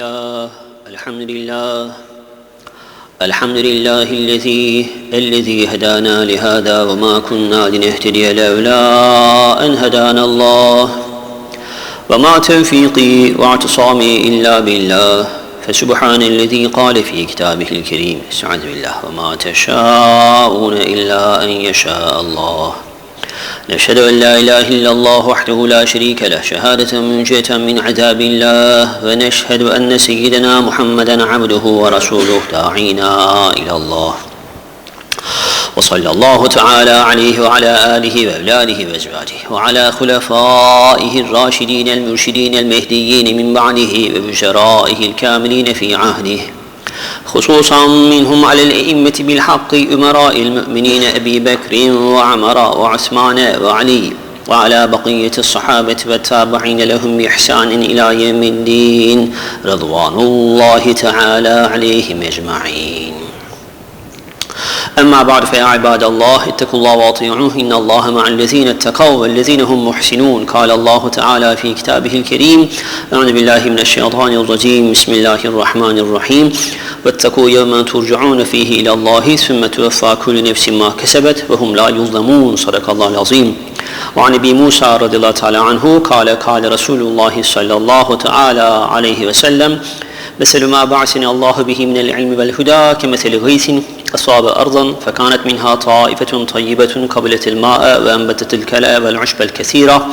لله الحمد لله الحمد لله الذي الذي هدانا لهذا وما كنا لنهتدي لولا أن هدانا الله. وما توفيقي واعتصامي إلا بالله. فسبحان الذي قال في كتابه الكريم استعاذ بالله وما تشاءون إلا أن يشاء الله. نشهد أن لا إله إلا الله وحده لا شريك له شهادة منجية من عذاب الله ونشهد أن سيدنا محمدا عبده ورسوله داعينا إلى الله. وصلى الله تعالى عليه وعلى آله وأولاده وأزواجه وعلى خلفائه الراشدين المرشدين المهديين من بعده وبشرائه الكاملين في عهده. خصوصا منهم على الأئمة بالحق أمراء المؤمنين أبي بكر وعمر وعثمان وعلي وعلى بقية الصحابة والتابعين لهم بإحسان إلى يوم الدين. رضوان الله تعالى عليهم أجمعين. أما بعد فيا عباد الله اتقوا الله وأطيعوه. إن الله مع الذين اتقوا والذين هم محسنون. قال الله تعالى في كتابه الكريم أعوذ بالله من الشيطان الرجيم. بسم الله الرحمن الرحيم. واتقوا يوما ترجعون فيه إلى الله ثم توفى كل نفس ما كسبت وهم لا يظلمون. صدق الله العظيم. وعن أبي موسى رضي الله تعالى عنه قال قال رسول الله صلى الله تعالى عليه وسلم مثل ما بعثني الله به من العلم والهدى كمثل غيث أصاب أرضا فكانت منها طائفة طيبة قبلت الماء وأنبتت الكلى والعشب الكثيرة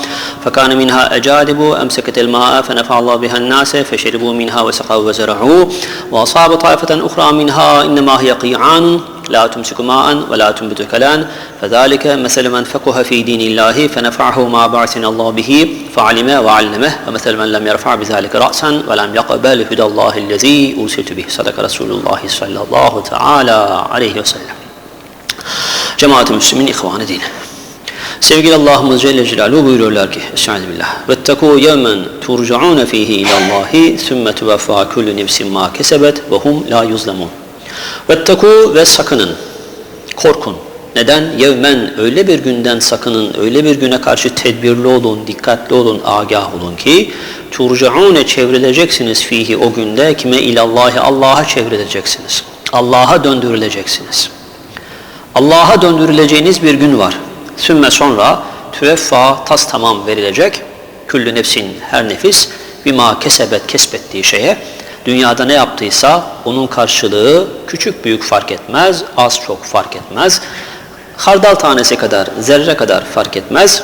فكان منها أجادب أمسكت الماء فنفع الله بها الناس فشربوا منها وسقوا وزرعوا وأصاب طائفة أخرى منها إنما هي قيعان لا تمسك ماء ولا تنبت كلان فذلك مثل من فقه في دين الله فنفعه ما بعثنا الله به فعلم وعلمه ومثل من لم يرفع بذلك رأسا ولم يقبل هدى الله الذي أرسلت به صدق رسول الله صلى الله تعالى عليه وسلم. جماعة المسلمين إخوان دينه Sevgili Allah'ımız Celle جلاله buyuruyorlar ki Estaizu billah Vettekû yevmen turca'ûne fîhî ilallâhi sümme tuvefâ küllü nefsin mâ kesebet ve hum la yuzlamûn Vettekû ve sakının. Korkun. Neden? Yevmen öyle bir günden sakının, öyle bir güne karşı tedbirli olun, dikkatli olun, agah olun ki turcaûne çevrileceksiniz fihi o günde kime ilallahi Allah'a çevrileceksiniz. Allah'a döndürüleceksiniz. Allah'a döndürüleceğiniz bir gün var. Sümme sonra tüveffa tas tamam verilecek. Küllü nefsin her nefis bima kesebet kesbettiği şeye dünyada ne yaptıysa onun karşılığı küçük büyük fark etmez, az çok fark etmez. Hardal tanesi kadar, zerre kadar fark etmez.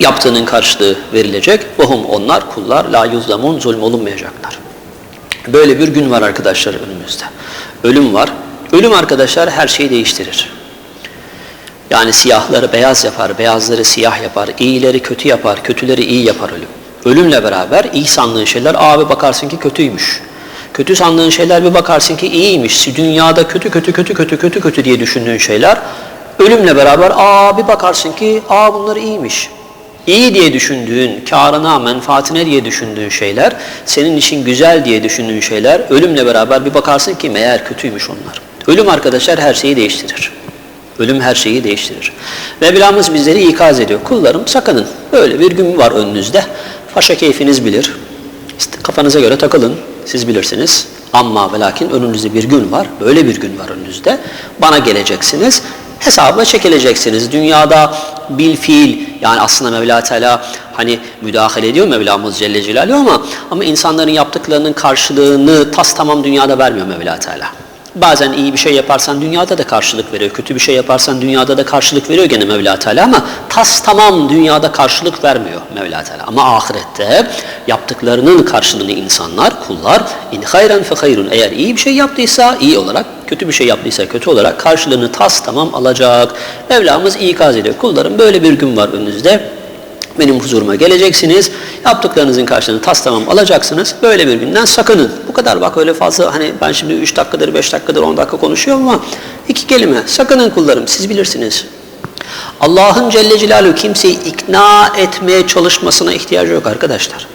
Yaptığının karşılığı verilecek. Vahum onlar kullar la yuzlamun zulm olunmayacaklar. Böyle bir gün var arkadaşlar önümüzde. Ölüm var. Ölüm arkadaşlar her şeyi değiştirir. Yani siyahları beyaz yapar, beyazları siyah yapar, iyileri kötü yapar, kötüleri iyi yapar ölüm. Ölümle beraber iyi sandığın şeyler abi bakarsın ki kötüymüş. Kötü sandığın şeyler bir bakarsın ki iyiymiş. Dünyada kötü kötü kötü kötü kötü kötü diye düşündüğün şeyler ölümle beraber aa bir bakarsın ki aa bunlar iyiymiş iyi diye düşündüğün, karına, menfaatine diye düşündüğün şeyler, senin için güzel diye düşündüğün şeyler, ölümle beraber bir bakarsın ki meğer kötüymüş onlar. Ölüm arkadaşlar her şeyi değiştirir. Ölüm her şeyi değiştirir. Mevlamız bizleri ikaz ediyor. Kullarım sakının. Böyle bir gün var önünüzde. Paşa keyfiniz bilir. Kafanıza göre takılın. Siz bilirsiniz. Ama ve lakin önünüzde bir gün var. Böyle bir gün var önünüzde. Bana geleceksiniz hesaba çekileceksiniz. Dünyada bil fiil yani aslında Mevla Teala hani müdahale ediyor Mevlamız Celle Celaluhu ama ama insanların yaptıklarının karşılığını tas tamam dünyada vermiyor Mevla Teala. Bazen iyi bir şey yaparsan dünyada da karşılık veriyor. Kötü bir şey yaparsan dünyada da karşılık veriyor gene Mevla Teala ama tas tamam dünyada karşılık vermiyor Mevla Teala. Ama ahirette yaptıklarının karşılığını insanlar, kullar in hayran fe hayrun. Eğer iyi bir şey yaptıysa iyi olarak, kötü bir şey yaptıysa kötü olarak karşılığını tas tamam alacak. Mevlamız ikaz ediyor. Kullarım böyle bir gün var önünüzde benim huzuruma geleceksiniz. Yaptıklarınızın karşılığını tas tamam alacaksınız. Böyle bir günden sakının. Bu kadar bak öyle fazla hani ben şimdi 3 dakikadır, 5 dakikadır, 10 dakika konuşuyorum ama iki kelime. Sakının kullarım siz bilirsiniz. Allah'ın Celle Celaluhu kimseyi ikna etmeye çalışmasına ihtiyacı yok arkadaşlar.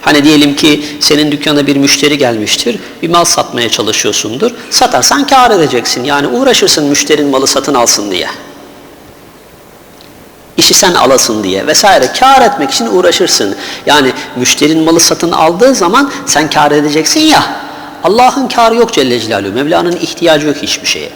Hani diyelim ki senin dükkana bir müşteri gelmiştir, bir mal satmaya çalışıyorsundur. Satarsan kar edeceksin. Yani uğraşırsın müşterinin malı satın alsın diye. İşi sen alasın diye vesaire kar etmek için uğraşırsın. Yani müşterinin malı satın aldığı zaman sen kar edeceksin ya. Allah'ın karı yok Celle Celaluhu. Mevla'nın ihtiyacı yok hiçbir şeye.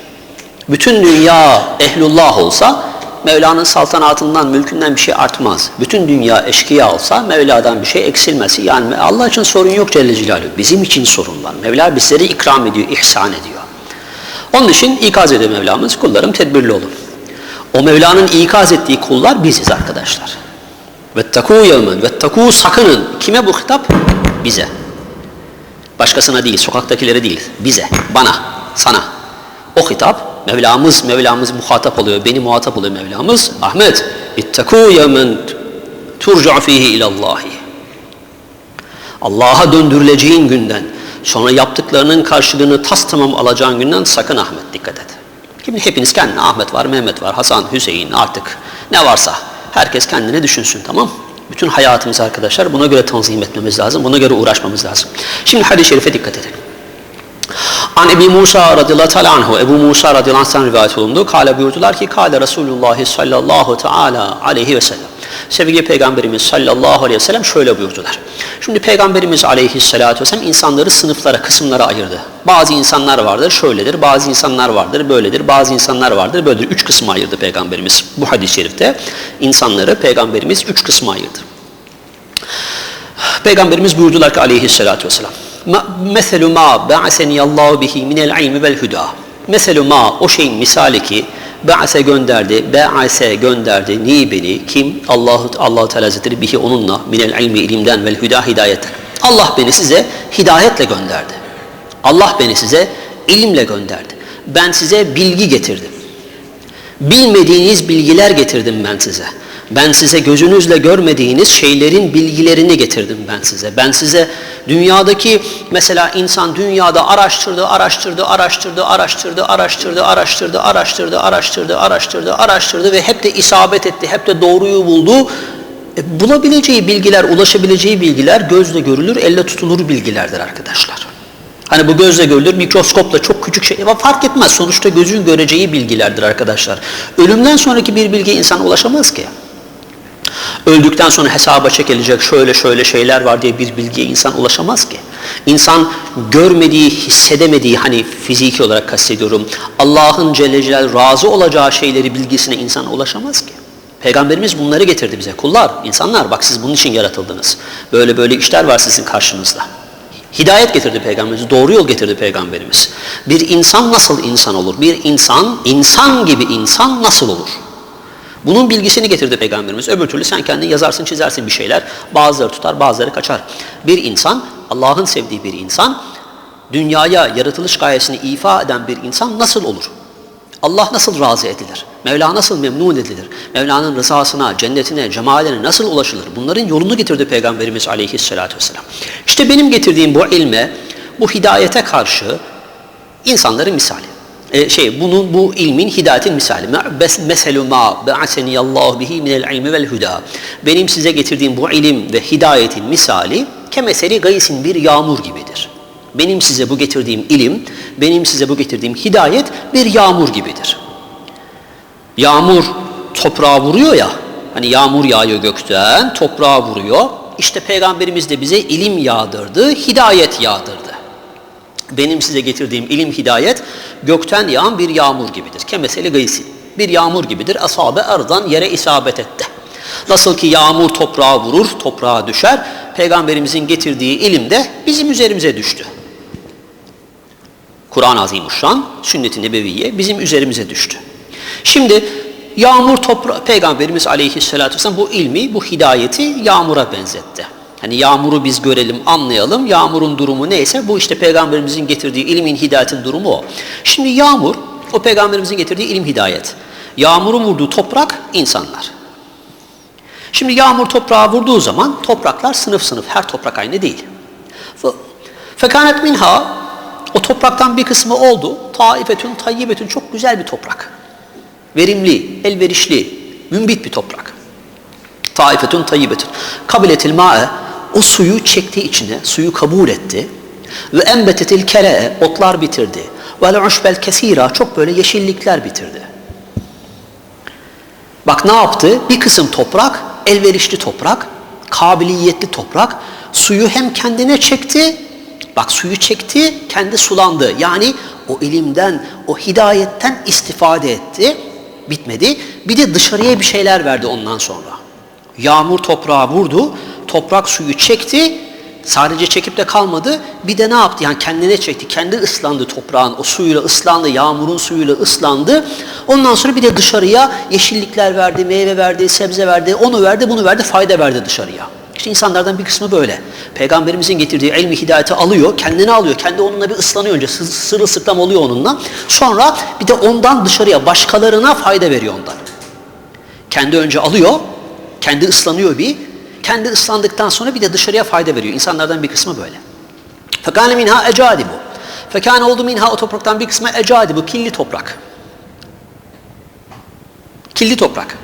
Bütün dünya ehlullah olsa Mevla'nın saltanatından, mülkünden bir şey artmaz. Bütün dünya eşkıya olsa Mevla'dan bir şey eksilmez. Yani Allah için sorun yok Celle Celaluhu. Bizim için sorun var. Mevla bizleri ikram ediyor, ihsan ediyor. Onun için ikaz ediyor Mevlamız, kullarım tedbirli olun. O Mevla'nın ikaz ettiği kullar biziz arkadaşlar. Vettekû yevmen, vettekû sakının. Kime bu hitap? Bize. Başkasına değil, sokaktakilere değil, bize, bana, sana. O hitap Mevlamız, Mevlamız muhatap oluyor, beni muhatap oluyor Mevlamız. Ahmet, ittekû yevmen turca fihi ilallahi. Allah'a döndürüleceğin günden, sonra yaptıklarının karşılığını tas tamam alacağın günden sakın Ahmet dikkat et. Şimdi hepiniz kendine Ahmet var, Mehmet var, Hasan, Hüseyin artık ne varsa herkes kendine düşünsün tamam Bütün hayatımız arkadaşlar buna göre tanzim etmemiz lazım, buna göre uğraşmamız lazım. Şimdi hadis-i şerife dikkat edelim. An Ebi Musa radıyallahu teala anhu, Ebu Musa radıyallahu anh'tan rivayet olundu. Kale buyurdular ki, Kale Resulullah sallallahu teala aleyhi ve sellem. Sevgili Peygamberimiz sallallahu aleyhi ve sellem şöyle buyurdular. Şimdi Peygamberimiz aleyhissalatü vesselam insanları sınıflara, kısımlara ayırdı. Bazı insanlar vardır şöyledir, bazı insanlar vardır böyledir, bazı insanlar vardır böyledir. Üç kısma ayırdı Peygamberimiz. Bu hadis-i şerifte insanları Peygamberimiz üç kısma ayırdı. Peygamberimiz buyurdular ki aleyhissalatü vesselam. Meselu ma ba'aseni Allahu bihi minel ilmi vel huda. Meselu ma o şeyin misali ki ba'ase gönderdi, ba'ase gönderdi ni beni kim Allahu Allah Teala Hazretleri bihi onunla minel ilmi ilimden vel huda hidayetten. Allah beni size hidayetle gönderdi. Allah beni size ilimle gönderdi. Ben size bilgi getirdim. Bilmediğiniz bilgiler getirdim ben size. Ben size gözünüzle görmediğiniz şeylerin bilgilerini getirdim ben size. Ben size dünyadaki mesela insan dünyada araştırdı, araştırdı, araştırdı, araştırdı, araştırdı, araştırdı, araştırdı, araştırdı, araştırdı, araştırdı ve hep de isabet etti, hep de doğruyu buldu. E, bulabileceği bilgiler, ulaşabileceği bilgiler gözle görülür, elle tutulur bilgilerdir arkadaşlar. Hani bu gözle görülür, mikroskopla çok küçük şey ama fark etmez. Sonuçta gözün göreceği bilgilerdir arkadaşlar. Ölümden sonraki bir bilgiye insan ulaşamaz ki. Öldükten sonra hesaba çekilecek şöyle şöyle şeyler var diye bir bilgiye insan ulaşamaz ki. İnsan görmediği, hissedemediği hani fiziki olarak kastediyorum Allah'ın Celle Celaluhu razı olacağı şeyleri bilgisine insan ulaşamaz ki. Peygamberimiz bunları getirdi bize. Kullar, insanlar bak siz bunun için yaratıldınız. Böyle böyle işler var sizin karşınızda. Hidayet getirdi Peygamberimiz, doğru yol getirdi Peygamberimiz. Bir insan nasıl insan olur? Bir insan, insan gibi insan nasıl olur? Bunun bilgisini getirdi Peygamberimiz. Öbür türlü sen kendin yazarsın, çizersin bir şeyler. Bazıları tutar, bazıları kaçar. Bir insan, Allah'ın sevdiği bir insan, dünyaya yaratılış gayesini ifa eden bir insan nasıl olur? Allah nasıl razı edilir? Mevla nasıl memnun edilir? Mevla'nın rızasına, cennetine, cemaline nasıl ulaşılır? Bunların yolunu getirdi Peygamberimiz aleyhissalatü vesselam. İşte benim getirdiğim bu ilme, bu hidayete karşı insanların misali. Ee, şey bunun bu ilmin hidayetin misali. Meselu ma ba'aseni Allah bihi minel ilmi vel huda. Benim size getirdiğim bu ilim ve hidayetin misali kemeseri gaysin bir yağmur gibidir. Benim size bu getirdiğim ilim, benim size bu getirdiğim hidayet bir yağmur gibidir. Yağmur toprağa vuruyor ya, hani yağmur yağıyor gökten, toprağa vuruyor. İşte Peygamberimiz de bize ilim yağdırdı, hidayet yağdırdı. Benim size getirdiğim ilim, hidayet gökten yağan bir yağmur gibidir. Kemeseli gaysi. Bir yağmur gibidir. Asabe erdan yere isabet etti. Nasıl ki yağmur toprağa vurur, toprağa düşer. Peygamberimizin getirdiği ilim de bizim üzerimize düştü. Kur'an-ı Azimuşşan, sünnet-i nebeviye bizim üzerimize düştü. Şimdi yağmur toprağı, Peygamberimiz aleyhissalatü vesselam bu ilmi, bu hidayeti yağmura benzetti. Hani yağmuru biz görelim, anlayalım. Yağmurun durumu neyse bu işte peygamberimizin getirdiği ilmin, hidayetin durumu o. Şimdi yağmur, o peygamberimizin getirdiği ilim, hidayet. Yağmurun vurduğu toprak insanlar. Şimdi yağmur toprağa vurduğu zaman topraklar sınıf sınıf, her toprak aynı değil. Fekanet minha, o topraktan bir kısmı oldu. Taifetün, tayyibetün, çok güzel bir toprak. Verimli, elverişli, mümbit bir toprak. Taifetun tayyibetun. Kabiletil ma'e o suyu çekti içine, suyu kabul etti. Ve embetetil kere, otlar bitirdi. Ve uşbel kesira, çok böyle yeşillikler bitirdi. Bak ne yaptı? Bir kısım toprak, elverişli toprak, kabiliyetli toprak, suyu hem kendine çekti, bak suyu çekti, kendi sulandı. Yani o ilimden, o hidayetten istifade etti, bitmedi. Bir de dışarıya bir şeyler verdi ondan sonra. Yağmur toprağa vurdu, toprak suyu çekti, sadece çekip de kalmadı, bir de ne yaptı? Yani kendine çekti, kendi ıslandı toprağın, o suyuyla ıslandı, yağmurun suyuyla ıslandı. Ondan sonra bir de dışarıya yeşillikler verdi, meyve verdi, sebze verdi, onu verdi, bunu verdi, fayda verdi dışarıya. İşte insanlardan bir kısmı böyle. Peygamberimizin getirdiği ilmi hidayeti alıyor, kendini alıyor, kendi onunla bir ıslanıyor önce, sı- sırılsıklam oluyor onunla. Sonra bir de ondan dışarıya, başkalarına fayda veriyor ondan. Kendi önce alıyor, kendi ıslanıyor bir, kendi ıslandıktan sonra bir de dışarıya fayda veriyor. İnsanlardan bir kısmı böyle. Fekâne minha ecadibu. Fekâne oldu minha o topraktan bir kısmı ecadibu, kirli toprak. Kirli toprak.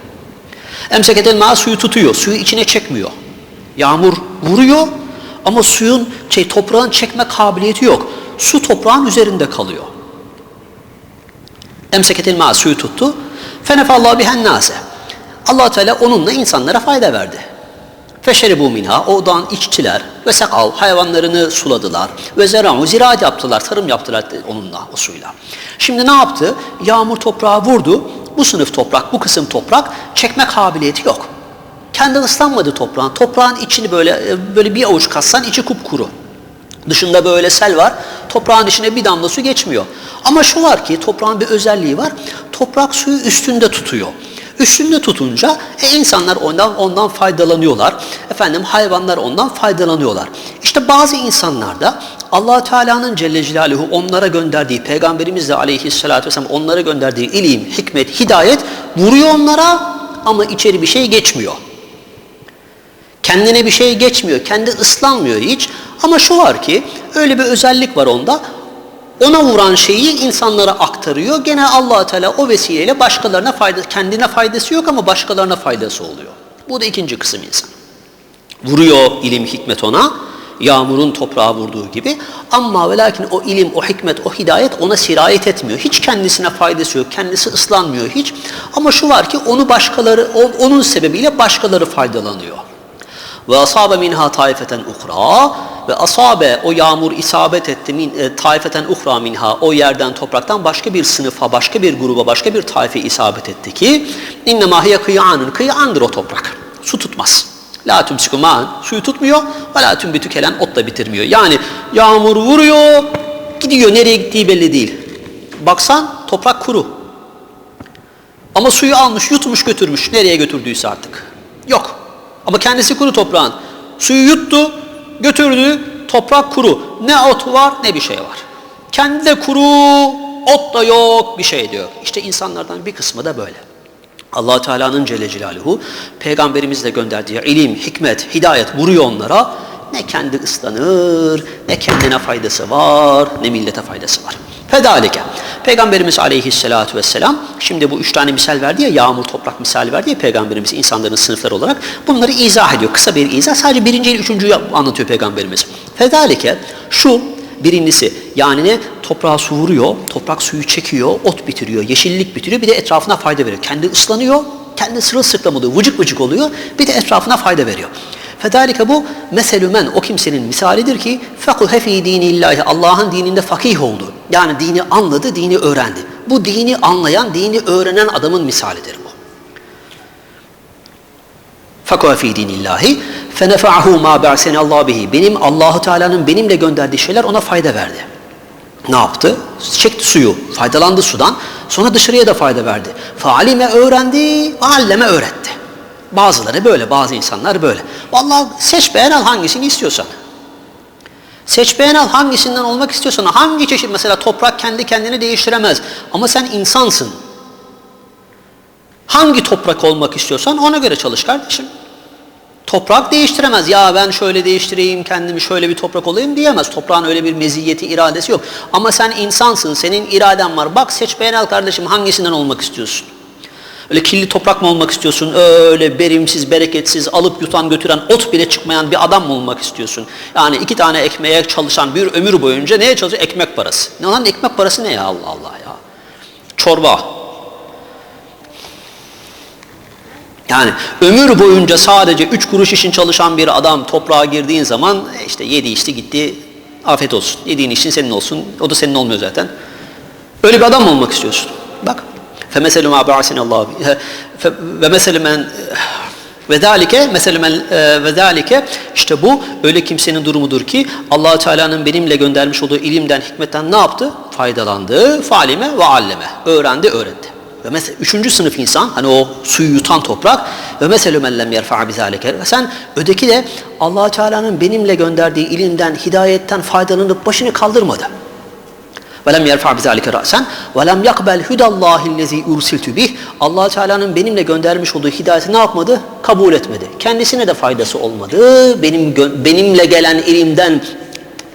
Emseketel ma suyu tutuyor, suyu içine çekmiyor. Yağmur vuruyor ama suyun, şey, toprağın çekme kabiliyeti yok. Su toprağın üzerinde kalıyor. Emseketil ma suyu tuttu. Fenefallahu bihen nase. allah Teala onunla insanlara fayda verdi. Feşeribu minha, odan içtiler ve sekav, hayvanlarını suladılar ve zera'u, ziraat yaptılar, tarım yaptılar onunla, o suyla. Şimdi ne yaptı? Yağmur toprağa vurdu, bu sınıf toprak, bu kısım toprak çekme kabiliyeti yok. Kendi ıslanmadı toprağın, toprağın içini böyle e, böyle bir avuç kassan içi kupkuru. Dışında böyle sel var. Toprağın içine bir damla su geçmiyor. Ama şu var ki toprağın bir özelliği var. Toprak suyu üstünde tutuyor. Üstünde tutunca e, insanlar ondan ondan faydalanıyorlar. Efendim hayvanlar ondan faydalanıyorlar. İşte bazı insanlar da Allah Teala'nın Celle Celaluhu onlara gönderdiği Peygamberimiz de Aleyhisselatü Vesselam onlara gönderdiği ilim, hikmet, hidayet vuruyor onlara ama içeri bir şey geçmiyor. Kendine bir şey geçmiyor, kendi ıslanmıyor hiç. Ama şu var ki öyle bir özellik var onda. Ona vuran şeyi insanlara aktarıyor. Gene allah Teala o vesileyle başkalarına fayda, kendine faydası yok ama başkalarına faydası oluyor. Bu da ikinci kısım insan. Vuruyor ilim, hikmet ona. Yağmurun toprağa vurduğu gibi. Ama ve lakin o ilim, o hikmet, o hidayet ona sirayet etmiyor. Hiç kendisine faydası yok. Kendisi ıslanmıyor hiç. Ama şu var ki onu başkaları, onun sebebiyle başkaları faydalanıyor. Ve asabe minha taifeten uhra ve asabe o yağmur isabet etti min, e, taifeten uhra minha o yerden topraktan başka bir sınıfa, başka bir gruba, başka bir taife isabet etti ki inne mahiye kıyanın kıyandır o toprak. Su tutmaz. La ma'an suyu tutmuyor ve la tümbitü kelen ot da bitirmiyor. Yani yağmur vuruyor gidiyor nereye gittiği belli değil. Baksan toprak kuru. Ama suyu almış, yutmuş, götürmüş. Nereye götürdüyse artık. Yok. Ama kendisi kuru toprağın. Suyu yuttu, götürdü, toprak kuru. Ne ot var ne bir şey var. Kendi de kuru, ot da yok, bir şey de yok. İşte insanlardan bir kısmı da böyle. allah Teala'nın Celle Celaluhu peygamberimizle gönderdiği ilim, hikmet, hidayet vuruyor onlara. Ne kendi ıslanır, ne kendine faydası var, ne millete faydası var. Fedalike. Peygamberimiz aleyhissalatu vesselam, şimdi bu üç tane misal verdi ya, yağmur, toprak misali verdi ya Peygamberimiz insanların sınıfları olarak. Bunları izah ediyor. Kısa bir izah. Sadece birinci ile üçüncüyü anlatıyor Peygamberimiz. Fedalike, şu birincisi yani ne? Toprağa su vuruyor, toprak suyu çekiyor, ot bitiriyor, yeşillik bitiriyor, bir de etrafına fayda veriyor. Kendi ıslanıyor, kendi sırılsıklam oluyor, vıcık vıcık oluyor, bir de etrafına fayda veriyor. Fedalike bu meselü men o kimsenin misalidir ki fekuhe fî dinillahi Allah'ın dininde fakih oldu. Yani dini anladı, dini öğrendi. Bu dini anlayan, dini öğrenen adamın misalidir bu. Fekuhe fî dinillahi fenefa'ahu ma ba'seni Allah bihi. Benim Allahu Teala'nın benimle gönderdiği şeyler ona fayda verdi. Ne yaptı? Çekti suyu, faydalandı sudan. Sonra dışarıya da fayda verdi. Faalime öğrendi, alleme öğretti. Bazıları böyle, bazı insanlar böyle. Vallahi seç beğen al hangisini istiyorsan. Seç beğen al hangisinden olmak istiyorsan. Hangi çeşit mesela toprak kendi kendini değiştiremez. Ama sen insansın. Hangi toprak olmak istiyorsan ona göre çalış kardeşim. Toprak değiştiremez. Ya ben şöyle değiştireyim kendimi şöyle bir toprak olayım diyemez. Toprağın öyle bir meziyeti, iradesi yok. Ama sen insansın, senin iraden var. Bak seç beğen al kardeşim hangisinden olmak istiyorsun. Öyle kirli toprak mı olmak istiyorsun? Öyle verimsiz, bereketsiz, alıp yutan götüren ot bile çıkmayan bir adam mı olmak istiyorsun? Yani iki tane ekmeğe çalışan bir ömür boyunca neye çalışıyor? Ekmek parası. Ne lan ekmek parası ne ya Allah Allah ya? Çorba. Yani ömür boyunca sadece üç kuruş için çalışan bir adam toprağa girdiğin zaman e, işte yedi içti gitti afiyet olsun. Yediğin için senin olsun. O da senin olmuyor zaten. Öyle bir adam mı olmak istiyorsun? Bak. فَمَثَلُ مَا بَعَسِنَ اللّٰهُ ve mesele men ve zalike mesele men ve zalike işte bu öyle kimsenin durumudur ki Allah Teala'nın benimle göndermiş olduğu ilimden, hikmetten ne yaptı? Faydalandı. Falime ve alleme. Öğrendi, öğretti. Ve mesela üçüncü sınıf insan hani o suyu yutan toprak ve meselü men lem yerfa'a bizalike. Ve sen öteki de Allah Teala'nın benimle gönderdiği ilimden, hidayetten faydalanıp başını kaldırmadı. Ve lem yerfa bi zalike ra'sen ve lem yakbel hudallahi lezi ursiltu bih. Allah Teala'nın benimle göndermiş olduğu hidayeti ne yapmadı? Kabul etmedi. Kendisine de faydası olmadı. Benim benimle gelen ilimden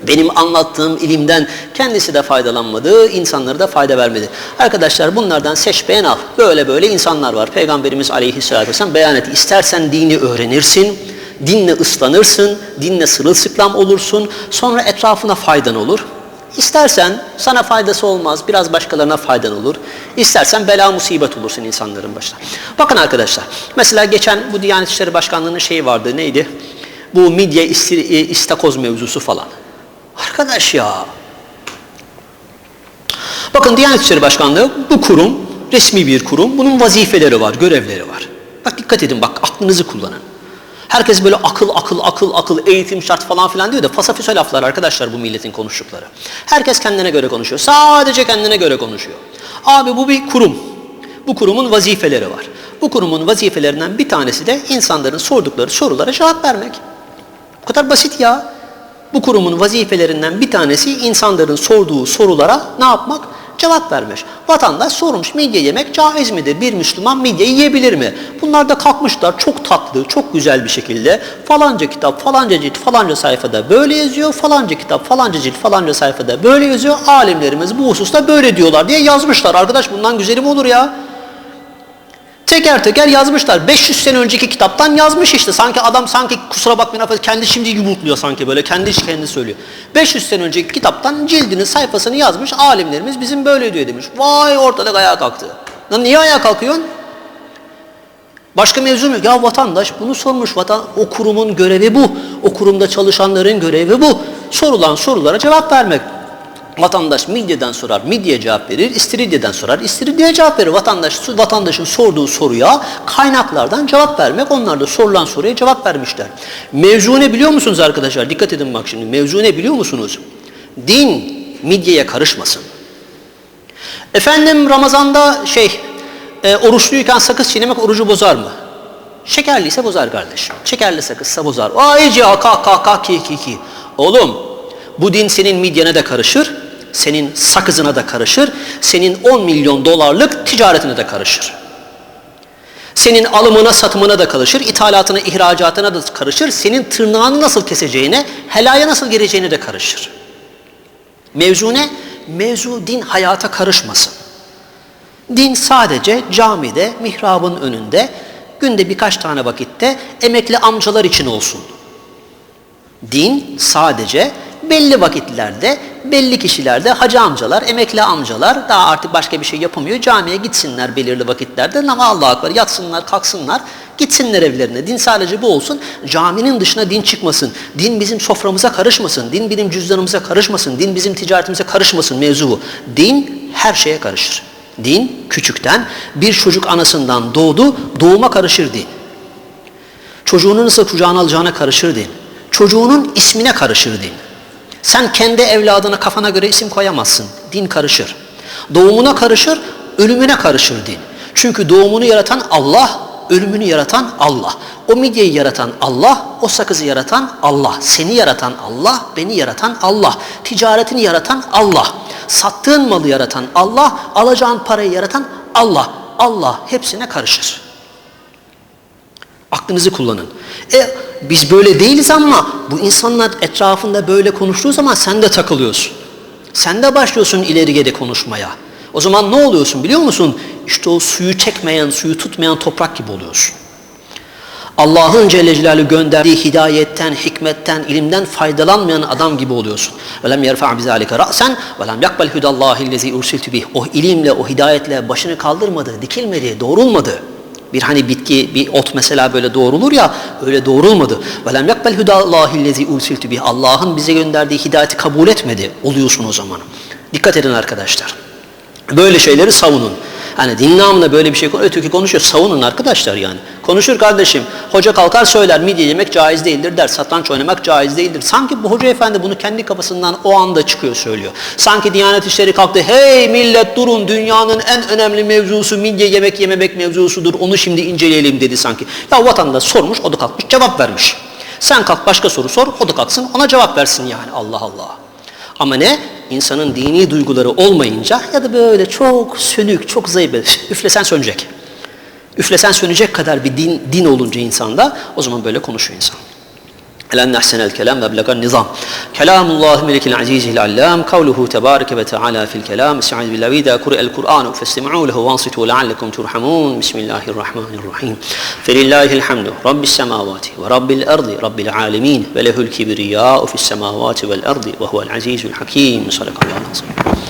benim anlattığım ilimden kendisi de faydalanmadı, insanlara da fayda vermedi. Arkadaşlar bunlardan seç beğen al. Böyle böyle insanlar var. Peygamberimiz aleyhisselatü vesselam beyan etti. İstersen dini öğrenirsin, dinle ıslanırsın, dinle sırılsıklam olursun. Sonra etrafına faydan olur. İstersen sana faydası olmaz, biraz başkalarına faydan olur. İstersen bela musibet olursun insanların başına. Bakın arkadaşlar, mesela geçen bu Diyanet İşleri Başkanlığı'nın şeyi vardı, neydi? Bu midye e, istakoz mevzusu falan. Arkadaş ya. Bakın Diyanet İşleri Başkanlığı bu kurum, resmi bir kurum. Bunun vazifeleri var, görevleri var. Bak dikkat edin bak, aklınızı kullanın. Herkes böyle akıl akıl akıl akıl eğitim şart falan filan diyor da fasafiso laflar arkadaşlar bu milletin konuştukları. Herkes kendine göre konuşuyor. Sadece kendine göre konuşuyor. Abi bu bir kurum. Bu kurumun vazifeleri var. Bu kurumun vazifelerinden bir tanesi de insanların sordukları sorulara cevap vermek. Bu kadar basit ya. Bu kurumun vazifelerinden bir tanesi insanların sorduğu sorulara ne yapmak? Cevap vermiş. Vatandaş sormuş midye yemek caiz midir? Bir Müslüman midye yiyebilir mi? Bunlar da kalkmışlar çok tatlı, çok güzel bir şekilde falanca kitap, falanca cilt, falanca sayfada böyle yazıyor, falanca kitap, falanca cilt, falanca sayfada böyle yazıyor. Alimlerimiz bu hususta böyle diyorlar diye yazmışlar. Arkadaş bundan güzeli mi olur ya? Teker teker yazmışlar. 500 sene önceki kitaptan yazmış işte. Sanki adam sanki kusura bakmayın affedersin kendi şimdi yumurtluyor sanki böyle. Kendi kendi söylüyor. 500 sene önceki kitaptan cildinin sayfasını yazmış. Alimlerimiz bizim böyle diyor demiş. Vay ortalık ayağa kalktı. Lan niye ayağa kalkıyorsun? Başka mevzu mu? Ya vatandaş bunu sormuş. Vatan, o kurumun görevi bu. O kurumda çalışanların görevi bu. Sorulan sorulara cevap vermek. Vatandaş midyeden sorar, midye cevap verir. İstiridye'den sorar, istiridyeye cevap verir. Vatandaş, vatandaşın sorduğu soruya kaynaklardan cevap vermek. Onlar da sorulan soruya cevap vermişler. Mevzu ne biliyor musunuz arkadaşlar? Dikkat edin bak şimdi. Mevzu ne biliyor musunuz? Din midyeye karışmasın. Efendim Ramazan'da şey, e, oruçluyken sakız çiğnemek orucu bozar mı? Şekerliyse bozar kardeşim. Şekerli sakızsa bozar. Ay ya kalk kalk kalk ki ki ki. Oğlum bu din senin midyene de karışır, senin sakızına da karışır, senin 10 milyon dolarlık ticaretine de karışır. Senin alımına satımına da karışır, ithalatına ihracatına da karışır, senin tırnağını nasıl keseceğine, helaya nasıl gireceğine de karışır. Mevzu ne? Mevzu din hayata karışmasın. Din sadece camide, mihrabın önünde, günde birkaç tane vakitte emekli amcalar için olsun. Din sadece belli vakitlerde, belli kişilerde hacı amcalar, emekli amcalar daha artık başka bir şey yapamıyor. Camiye gitsinler belirli vakitlerde ama Allah'a akbar yatsınlar, kalksınlar, gitsinler evlerine. Din sadece bu olsun. Caminin dışına din çıkmasın. Din bizim soframıza karışmasın. Din bizim cüzdanımıza karışmasın. Din bizim ticaretimize karışmasın mevzu bu. Din her şeye karışır. Din küçükten bir çocuk anasından doğdu, doğuma karışır din. Çocuğunu nasıl kucağına alacağına karışır din. Çocuğunun ismine karışır din. Sen kendi evladına kafana göre isim koyamazsın. Din karışır. Doğumuna karışır, ölümüne karışır din. Çünkü doğumunu yaratan Allah, ölümünü yaratan Allah. O midyeyi yaratan Allah, o sakızı yaratan Allah. Seni yaratan Allah, beni yaratan Allah. Ticaretini yaratan Allah. Sattığın malı yaratan Allah, alacağın parayı yaratan Allah. Allah hepsine karışır. Aklınızı kullanın. E biz böyle değiliz ama bu insanlar etrafında böyle konuştuğu zaman sen de takılıyorsun. Sen de başlıyorsun ileri geri konuşmaya. O zaman ne oluyorsun biliyor musun? işte o suyu çekmeyen, suyu tutmayan toprak gibi oluyorsun. Allah'ın Celle Celaluhu gönderdiği hidayetten, hikmetten, ilimden faydalanmayan adam gibi oluyorsun. وَلَمْ يَرْفَعْ بِذَٰلِكَ رَأْسًا وَلَمْ يَقْبَلْ هُدَى اللّٰهِ الَّذ۪ي اُرْسِلْتُ بِهِ O ilimle, o hidayetle başını kaldırmadı, dikilmedi, doğrulmadı. Bir hani bitki, bir ot mesela böyle doğrulur ya, öyle doğrulmadı. وَلَمْ يَقْبَلْ هُدَى اللّٰهِ الَّذ۪ي اُرْسِلْتُ بِهِ Allah'ın bize gönderdiği hidayeti kabul etmedi. Oluyorsun o zaman. Dikkat edin arkadaşlar. Böyle şeyleri savunun. Hani din namına böyle bir şey öteki konuşuyor. Savunun arkadaşlar yani. Konuşur kardeşim. Hoca kalkar söyler midye yemek caiz değildir der. Satranç oynamak caiz değildir. Sanki bu hoca efendi bunu kendi kafasından o anda çıkıyor söylüyor. Sanki Diyanet İşleri kalktı. Hey millet durun dünyanın en önemli mevzusu midye yemek yememek mevzusudur. Onu şimdi inceleyelim dedi sanki. Ya vatandaş sormuş o da kalkmış cevap vermiş. Sen kalk başka soru sor o da kalksın ona cevap versin yani Allah Allah. Ama ne? İnsanın dini duyguları olmayınca ya da böyle çok sönük, çok zayıf, üflesen sönecek. Üflesen sönecek kadar bir din, din olunca insanda o zaman böyle konuşuyor insan. لأن أحسن الكلام مبلغ النظام. كلام الله ملك العزيز العلام قوله تبارك وتعالى في الكلام استعاذ بالله. وإذا قرئ القرآن فاستمعوا له وانصتوا لعلكم ترحمون. بسم الله الرحمن الرحيم. فلله الحمد رب السماوات ورب الأرض رب العالمين وله الكبرياء في السماوات والأرض وهو العزيز الحكيم. صدق الله العظيم.